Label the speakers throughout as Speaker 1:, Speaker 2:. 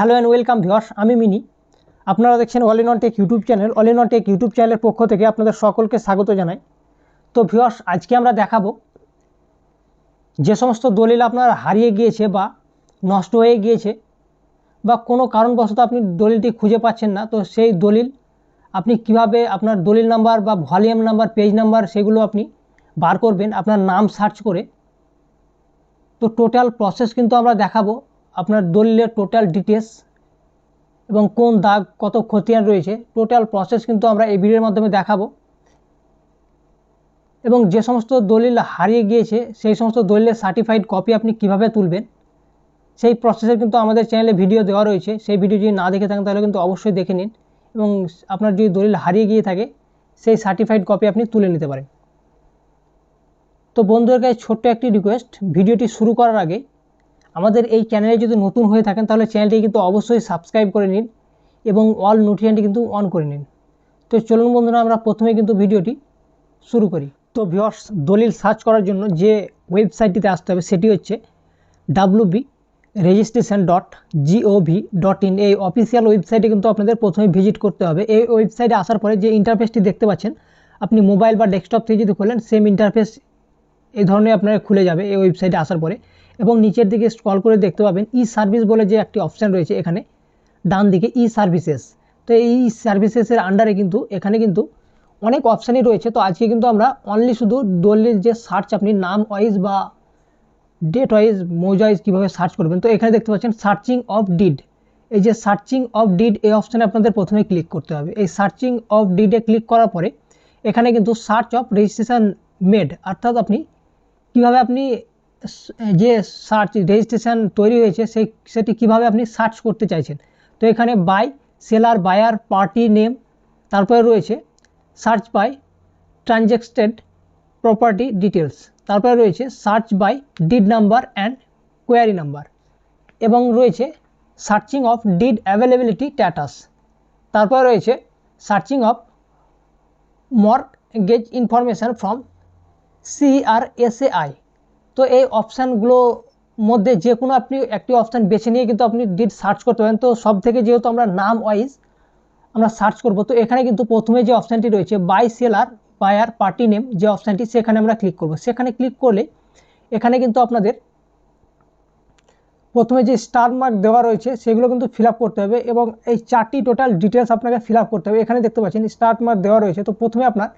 Speaker 1: Hello and welcome viewers আমি mini. আপনারা দেখছেন all in one tech YouTube channel. All in one tech YouTube চ্যানেলের পক্ষ থেকে আপনাদের সকলকে স্বাগত জানাই। তো ভিওয়ার্স আজকে আমরা দেখাবো যে সমস্ত দলিল আপনার হারিয়ে গিয়েছে বা নষ্ট হয়ে গিয়েছে বা কোনো কারণবশত আপনি দলিলটি খুঁজে পাচ্ছেন না, তো সেই দলিল আপনি কীভাবে আপনার দলিল নাম্বার বা ভলিউম নাম্বার, পেজ নাম্বার সেগুলো আপনি বার করবেন, আপনার নাম সার্চ করে। তো টোটাল প্রসেস কিন্তু আমরা দেখাবো। আপনার দলিলের টোটাল ডিটেলস এবং কোন দাগ কত খতিয়ান রয়েছে টোটাল প্রসেস কিন্তু আমরা এই ভিডিওর মাধ্যমে দেখাবো। এবং যে সমস্ত দলিল হারিয়ে গিয়েছে, সেই সমস্ত দলিলের সার্টিফাইড কপি আপনি কীভাবে তুলবেন, সেই প্রসেসের কিন্তু আমাদের চ্যানেলে ভিডিও দেওয়া রয়েছে। সেই ভিডিও যদি না দেখে থাকেন, তাহলে কিন্তু অবশ্যই দেখে নিন। এবং আপনার যদি দলিল হারিয়ে গিয়ে থাকে, সেই সার্টিফাইড কপি আপনি তুলে নিতে পারেন। তো বন্ধুদের কাছে ছোট্ট একটি রিকোয়েস্ট ভিডিওটি শুরু করার আগে আমাদের এই চ্যানেলে যদি নতুন হয়ে থাকেন, তাহলে চ্যানেলটি কিন্তু অবশ্যই সাবস্ক্রাইব করে নিন এবং অল নোটিফিকেশনটি কিন্তু অন করে নিন। তো চলুন বন্ধুরা, আমরা প্রথমে কিন্তু ভিডিওটি শুরু করি। তো ভিওর্স দলিল সার্চ করার জন্য যে ওয়েবসাইটটিতে আসতে হবে, সেটি হচ্ছে W B registration dot gov dot in এই অফিসিয়াল ওয়েবসাইটে কিন্তু আপনাদের প্রথমে ভিজিট করতে হবে। এই ওয়েবসাইটে আসার পরে যে ইন্টারফেসটি দেখতে পাচ্ছেন, আপনি মোবাইল বা ডেস্কটপ থেকে যদি খোলেন সেম ইন্টারফেস এই ধরনের আপনার খুলে যাবে এই ওয়েবসাইটে আসার পরে। এবং নিচের দিকে স্ক্রল করে দেখতে পাবেন ই সার্ভিস বলে যে একটি অপশান রয়েছে এখানে। ডান দিকে ই সার্ভিসেস তো এই সার্ভিসেসের আন্ডারে কিন্তু, এখানে কিন্তু অনেক অপশানই রয়েছে। তো আজকে কিন্তু আমরা অনলি শুধু দলিল যে সার্চ আপনি নাম ওয়াইজ বা ডেট ওয়াইজ মৌজ ওয়াইজ কীভাবে সার্চ করবেন। তো এখানে দেখতে পাচ্ছেন সার্চিং অফ ডিড এই যে সার্চিং অফ ডিড এই অপশানে আপনাদের প্রথমে ক্লিক করতে হবে। এই সার্চিং অফ ডিডে ক্লিক করার পরে এখানে কিন্তু সার্চ অফ রেজিস্ট্রেশন মেড অর্থাৎ আপনি কীভাবে আপনি যে সার্চ রেজিস্ট্রেশন তৈরি হয়েছে, সেই, সেটি কীভাবে আপনি সার্চ করতে চাইছেন? তো এখানে by seller buyer party name তারপরে রয়েছে search by transacted property details তারপরে রয়েছে search by deed number and query number এবং রয়েছে searching of deed availability status তারপরে রয়েছে searching of mortgage information from CRSAI তো এই অপশানগুলো মধ্যে যে কোনো আপনি একটি অপশান বেছে নিয়ে কিন্তু আপনি ডিট সার্চ করতে পারেন। তো সব থেকে যেহেতু আমরা নাম ওয়াইজ আমরা সার্চ করব, তো এখানে কিন্তু প্রথমে যে অপশানটি রয়েছে, by seller buyer party name, যে অপশানটি সেখানে আমরা ক্লিক করব। সেখানে ক্লিক করলে এখানে কিন্তু আপনাদের প্রথমে যে স্টার মার্ক দেওয়া রয়েছে, সেগুলো কিন্তু ফিল করতে হবে এবং এই চারটি টোটাল ডিটেলস আপনাকে ফিল করতে হবে। এখানে দেখতে পাচ্ছেন, স্টার মার্ক দেওয়া রয়েছে। তো প্রথমে আপনার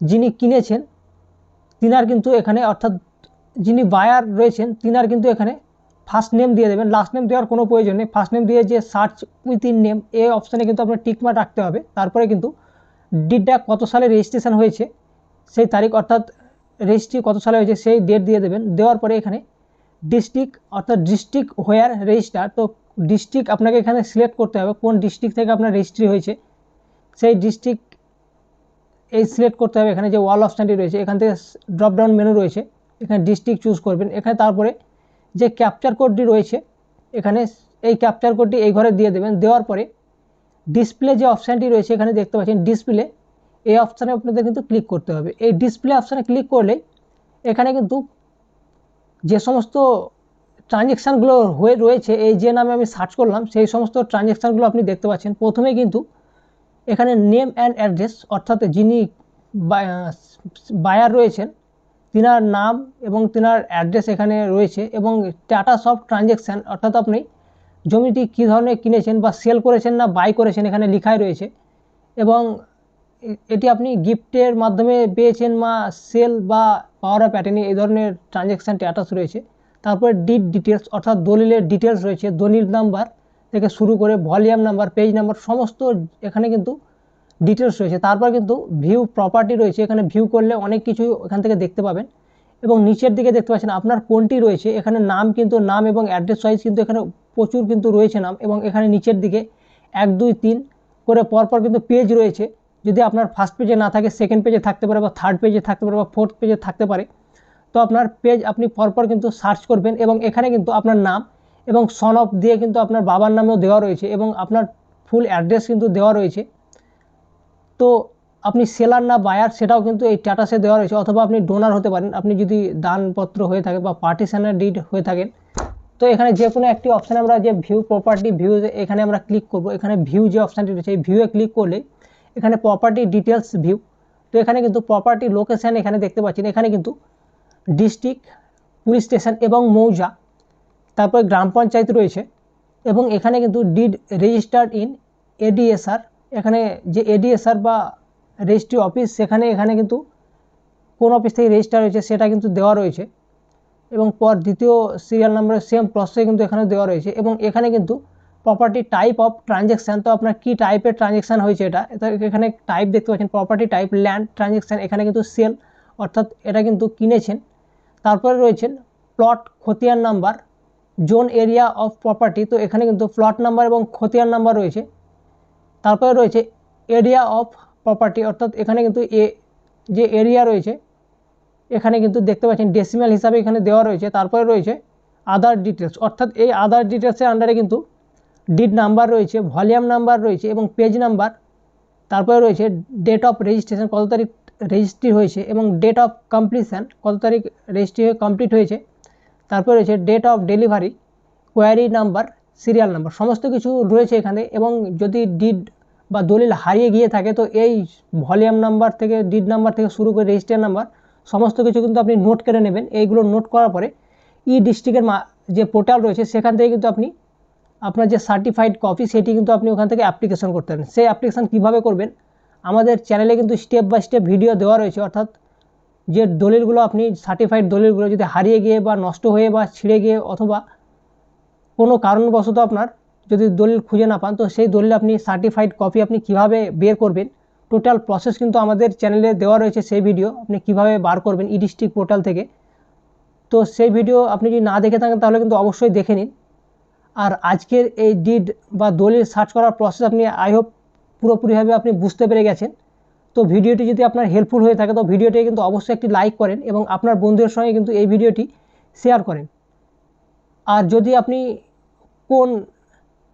Speaker 1: যিনি কিনেছেন তিনার কিন্তু এখানে, অর্থাৎ যিনি বায়ার রয়েছেন, তিনার কিন্তু এখানে ফার্স্ট নেম দিয়ে দেবেন। লাস্ট নেম দেওয়ার কোনো প্রয়োজন নেই। ফার্স্ট নেম দিয়ে যে সার্চ উইথ ইন নেম এই অপশানে কিন্তু আপনার টিকমার্ক রাখতে হবে। তারপরে কিন্তু ডিটটা কত সালে রেজিস্ট্রেশন হয়েছে, সেই তারিখ, অর্থাৎ রেজিস্ট্রি কত সালে হয়েছে, সেই ডেট দিয়ে দেবেন। দেওয়ার পরে এখানে ডিস্ট্রিক্ট অর্থাৎ ডিস্ট্রিক্ট হোয়ার রেজিস্টার তো ডিস্ট্রিক্ট আপনাকে এখানে সিলেক্ট করতে হবে। কোন ডিস্ট্রিক্ট থেকে আপনার রেজিস্ট্রি হয়েছে, সেই ডিস্ট্রিক্ট এই সিলেক্ট করতে হবে। এখানে যে ওয়াল অপশানটি রয়েছে, এখান থেকে ড্রপডাউন মেনু রয়েছে। এখানে ডিস্ট্রিক্ট চুজ করবেন। এখানে তারপরে যে ক্যাপচার কোডটি রয়েছে, এখানে এই ক্যাপচার কোডটি এই ঘরে দিয়ে দেবেন। দেওয়ার পরে ডিসপ্লে যে অপশানটি রয়েছে, এখানে দেখতে পাচ্ছেন ডিসপ্লে এই অপশানে আপনাদের কিন্তু ক্লিক করতে হবে। এই ডিসপ্লে অপশানে ক্লিক করলে এখানে কিন্তু যে সমস্ত ট্রানজ্যাকশানগুলো হয়ে রয়েছে, এই যে নামে আমি সার্চ করলাম, সেই সমস্ত ট্রানজ্যাকশানগুলো আপনি দেখতে পাচ্ছেন। প্রথমে কিন্তু এখানে নেম অ্যান্ড অ্যাড্রেস অর্থাৎ যিনি বায়ার রয়েছেন, তিনার নাম এবং তিনার অ্যাড্রেস এখানে রয়েছে এবং স্ট্যাটাস অফ ট্রানজ্যাকশান অর্থাৎ আপনি জমিটি কী ধরনের কিনেছেন বা সেল করেছেন না বাই করেছেন এখানে লিখাই রয়েছে এবং এটি আপনি গিফটের মাধ্যমে পেয়েছেন বা সেল বা পাওয়ার অফ প্যাটার্নি এই ধরনের ট্রানজ্যাকশান স্ট্যাটাস রয়েছে। তারপরে ডিট ডিটেলস অর্থাৎ দলিলের ডিটেলস রয়েছে, দলিল নাম্বার থেকে শুরু করে ভলিউম নাম্বার, পেজ নাম্বার, সমস্ত এখানে কিন্তু ডিটেলস রয়েছে। তারপর কিন্তু ভিউ প্রপার্টি রয়েছে। এখানে ভিউ করলে অনেক কিছু এখান থেকে দেখতে পাবেন। এবং নিচের দিকে দেখতে পাচ্ছেন আপনার কোনটি রয়েছে। এখানে নাম কিন্তু, নাম এবং অ্যাড্রেস ওয়াইজ কিন্তু এখানে প্রচুর কিন্তু রয়েছে নাম। এবং এখানে নিচের দিকে এক, দুই, তিন করে পরপর কিন্তু পেজ রয়েছে। যদি আপনার ফার্স্ট পেজে না থাকে সেকেন্ড পেজে থাকতে পারে বা থার্ড পেজে থাকতে পারে বা ফোর্থ পেজে থাকতে পারে, তো আপনার পেজ আপনি পরপর কিন্তু সার্চ করবেন। এবং এখানে কিন্তু আপনার নাম এবং সন অফ দিয়ে কিন্তু আপনার বাবার নামেও দেওয়া রয়েছে এবং আপনার ফুল অ্যাড্রেস কিন্তু দেওয়া রয়েছে। তো আপনি সেলার না বায়ার সেটাও কিন্তু এই স্ট্যাটাসে দেওয়া রয়েছে অথবা আপনি ডোনার হতে পারেন। আপনি যদি দানপত্র হয়ে থাকে বা পার্টিশানের ডিড হয়ে থাকেন তো এখানে যে কোনো একটি অপশানে আমরা যে ভিউ প্রপার্টি ভিউ এখানে আমরা ক্লিক করব। এখানে ভিউ যে অপশানটি রয়েছে, এই ভিউয়ে ক্লিক করলে এখানে প্রপার্টি ডিটেলস ভিউ তো এখানে কিন্তু প্রপার্টি লোকেশান এখানে দেখতে পাচ্ছেন। এখানে কিন্তু ডিস্ট্রিক্ট পুলিশ স্টেশন এবং মৌজা তারপরে গ্রাম পঞ্চায়েত রয়েছে এবং এখানে কিন্তু ডিড রেজিস্টার্ড ইন এডিএসআর এখানে যে এডিএসআর বা রেজিস্ট্রি অফিস সেখানে এখানে কিন্তু কোন অফিস থেকে রেজিস্টার হয়েছে সেটা কিন্তু দেওয়া রয়েছে এবং পর দ্বিতীয় সিরিয়াল নাম্বারের সেম প্রসেসে কিন্তু এখানে দেওয়া রয়েছে এবং এখানে কিন্তু প্রপার্টি টাইপ অফ ট্রানজ্যাকশান তো আপনার কী টাইপের ট্রানজ্যাকশান হয়েছে এটা? এখানে টাইপ দেখতে পাচ্ছেন প্রপার্টি টাইপ ল্যান্ড ট্রানজ্যাকশান এখানে কিন্তু সেল অর্থাৎ এটা কিন্তু কিনেছেন। তারপরে রয়েছেন প্লট খতিয়ান number zone area of property, তো এখানে কিন্তু প্লট নাম্বার এবং খতিয়ান নাম্বার রয়েছে। তারপরে রয়েছে এরিয়া অফ প্রপার্টি, অর্থাৎ এখানে কিন্তু এ, যে এরিয়া রয়েছে, এখানে কিন্তু দেখতে পাচ্ছেন ডেসিমাল হিসাবে এখানে দেওয়া রয়েছে। তারপরে রয়েছে আদার ডিটেলস অর্থাৎ এই আদার ডিটেলসের আন্ডারে কিন্তু ডিড নাম্বার রয়েছে, ভলিউম নাম্বার রয়েছে এবং পেজ নাম্বার। তারপরে রয়েছে ডেট অফ রেজিস্ট্রেশন, কত তারিখ রেজিস্ট্রি হয়েছে এবং ডেট অফ কমপ্লিশান, কত তারিখ রেজিস্ট্রি হয়ে কমপ্লিট হয়েছে। তারপরে রয়েছে date of delivery query number serial number সমস্ত কিছু রয়েছে এখানে এবং যদি ডিড বা দলিল হারিয়ে গিয়ে থাকে তো এই ভলিউম নাম্বার থেকে ডিড নাম্বার থেকে শুরু করে রেজিস্টার নাম্বার সমস্ত কিছু কিন্তু আপনি নোট করে নেবেন। এইগুলো নোট করার পরে ই ডিস্ট্রিক্টের মা, যে পোর্টাল রয়েছে, সেখান থেকে কিন্তু আপনি আপনার যে সার্টিফাইড কপি সেটি কিন্তু আপনি ওখান থেকে অ্যাপ্লিকেশন করতে পারেন। সেই অ্যাপ্লিকেশান কীভাবে করবেন? আমাদের চ্যানেলে কিন্তু স্টেপ বাই স্টেপ ভিডিও দেওয়া রয়েছে, অর্থাৎ যে দলিলগুলো আপনি সার্টিফাইড দলিলগুলো যদি হারিয়ে গিয়ে বা নষ্ট হয়ে বা ছিঁড়ে গিয়ে অথবা কোনো কারণবশত আপনার যদি দলিল খুঁজে না পান, তো সেই দলিল আপনি সার্টিফাইড কপি আপনি কীভাবে বের করবেন? টোটাল প্রসেস কিন্তু আমাদের চ্যানেলে দেওয়া রয়েছে সেই ভিডিও আপনি কীভাবে বার করবেন ই ডিস্ট্রিক্ট পোর্টাল থেকে। তো সেই ভিডিও আপনি যদি না দেখে থাকেন, তাহলে কিন্তু অবশ্যই দেখে নিন। আর আজকের এই ডিড বা দলিল সার্চ করার প্রসেস আপনি আই হোপ পুরোপুরিভাবে আপনি বুঝতে পেরে গেছেন। তো ভিডিওটি যদি আপনার হেল্পফুল হয়ে থাকে, তো ভিডিওটি কিন্তু অবশ্যই একটি লাইক করেন এবং আপনার বন্ধুদের সঙ্গে কিন্তু এই ভিডিওটি শেয়ার করেন। আর যদি আপনি কোন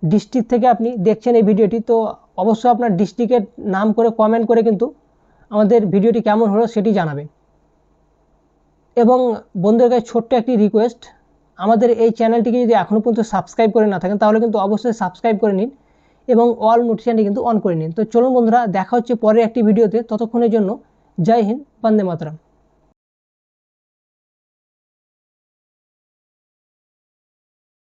Speaker 1: ডিস্ট্রিক্ট থেকে আপনি দেখছেন এই ভিডিওটি, তো অবশ্যই আপনার ডিস্ট্রিক্টের নাম করে কমেন্ট করে কিন্তু আমাদের ভিডিওটি কেমন হলো সেটি জানাবেন। এবং বন্ধুদের কাছে ছোট্ট একটি রিকোয়েস্ট আমাদের এই চ্যানেলটিকে যদি এখনও পর্যন্ত সাবস্ক্রাইব করে না থাকেন, তাহলে কিন্তু অবশ্যই সাবস্ক্রাইব করে নিন। এবং অল নোটিফিকেশানটি কিন্তু অন করে নিন। তো চলুন বন্ধুরা, দেখা হচ্ছে পরের একটি ভিডিওতে ততক্ষণের জন্য জয় হিন্দ, বন্দে মাতরম।